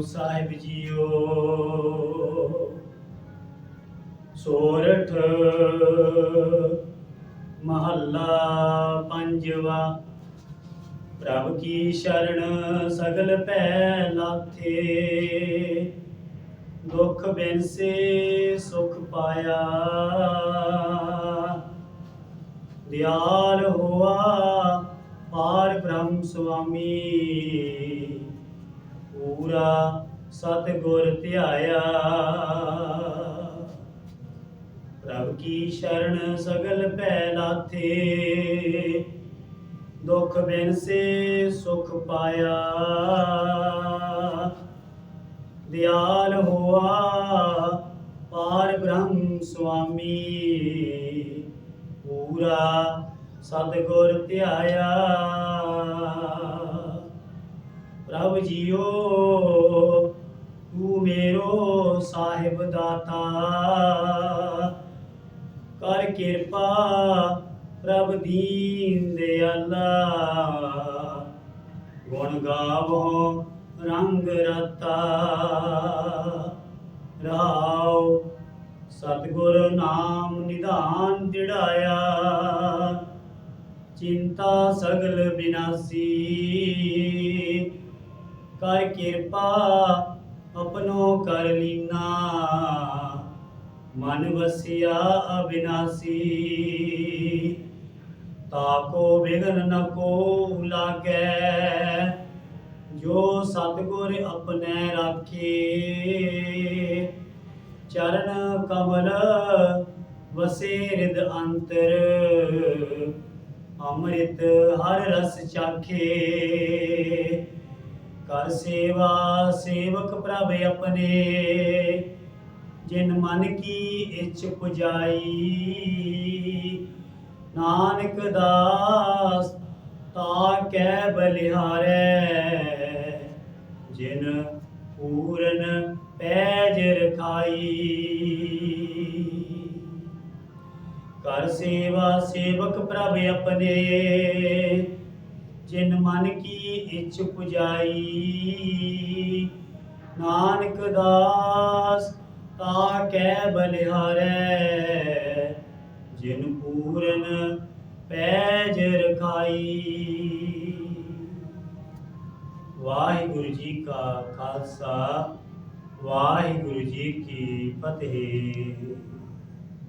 Guru Sahib JIO. ਸੋਰਠ ਮਹੱਲਾ ਪੰਜਵਾ, ਪ੍ਰਭ ਕੀ ਸ਼ਰਨ ਸਗਲ ਭੈ ਲਾਥੇ। ਦੁਖ ਬਿਨਸੇ ਸੁਖ ਪਾਇਆ। ਦਿਆਲ ਹੋਆ ਪਾਰ ਬ੍ਰਹਮ ਸੁਆਮੀ। ਪੂਰਾ ਸਤਿਗੁਰ ਧਿਆਇਆ। ਪ੍ਰਭ ਕੀ ਸ਼ਰਨ ਸਗਲ ਭੈ ਲਾਥੇ ਦੁਖ ਬਿਨਸੇ ਸੁਖ ਪਾਇਆ। ਦਿਆਲ ਹੋਆ, ਪਾਰ ਬ੍ਰਹਮ ਸੁਆਮੀ, ਪੂਰਾ ਸਤਿਗੁਰ ਧਿਆਇਆ। ਪ੍ਰਭ ਜੀਓ, ਤੂੰ ਮੇਰੋ ਸਾਹਿਬ ਦਾਤਾ। ਕਰ ਕਿਰਪਾ ਪ੍ਰਭ ਦੀਨ ਦਿਆਲਾ ਗੁਣ ਗਾਵੋ, ਰੰਗ ਰਤਾ। ਰਾਉ ਸਤਿਗੁਰ ਨਾਮ ਨਿਧਾਨ ਦਿੜਾਇਆ ਚਿੰਤਾ ਸਗਲ ਬਿਨਾਸੀ। ਕਰ ਕਿਰਪਾ ਆਪਣੋ ਕਰ ਲੀਨਾ। ਮਨ ਵਸਿਆ ਅਬਿਨਾਸੀ। ਤਾਕੋ ਵਿਗਨ ਨ ਕੋ ਲਾਗੈ। ਜੋ ਸਤਿਗੁਰ ਆਪਣੇ ਰਾਖੇ। ਚਰਨ ਕਮਲ ਵਸੇ ਰਿਦ ਅੰਤਰ। ਅੰਮ੍ਰਿਤ ਹਰ ਰਸ ਚਾਖੇ। ਕਰ ਸੇਵਾ ਸੇਵਕ ਪ੍ਰਭ ਆਪਣੇ। ਜਿਨ ਮਨ ਕੀ ਇੱਛ ਪੁਜਾਈ, ਨਾਨਕ ਦਾਸ ਤਾ ਕੈ ਬਲਿਹਾਰੈ। ਜਿਨ ਪੂਰਨ ਪੈਜ ਰਖਾਈ ਕਰ ਸੇਵਾ ਸੇਵਕ ਪ੍ਰਭ ਆਪਣੇ। ਜਿਨ ਮਨ ਕੀ ਇੱਛ ਪੁਜਾਈ। ਨਾਨਕ ਦਾਸ, ਤਾ ਕੈ ਬਲਿਹਾਰੈ। ਜਿਨ ਪੂਰਨ ਪੈਜ ਰਖਾਈ। ਵਾਹਿਗੁਰੂ ਜੀ ਕਾ ਖਾਲਸਾ, ਵਾਹਿਗੁਰੂ ਜੀ ਕੀ ਫਤਿਹ।